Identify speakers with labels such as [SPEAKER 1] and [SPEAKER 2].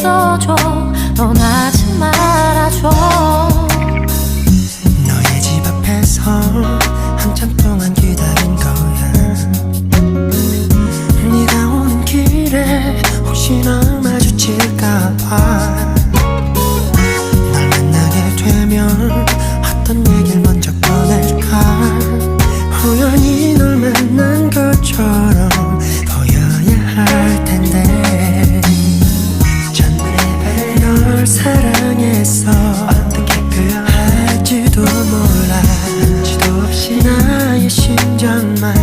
[SPEAKER 1] 있어줘. 떠나지 말아줘.
[SPEAKER 2] 너의 집 앞에서 한참 동안 기다린 거야. 네가 오는 길에 혹시나 마주칠까봐. 널 만나게 되면 어떤 얘길 먼저 꺼낼까? 우연히 널 널 사랑했어 어떻게 표현할지도 몰라. 눈치도 없이 나의 심장만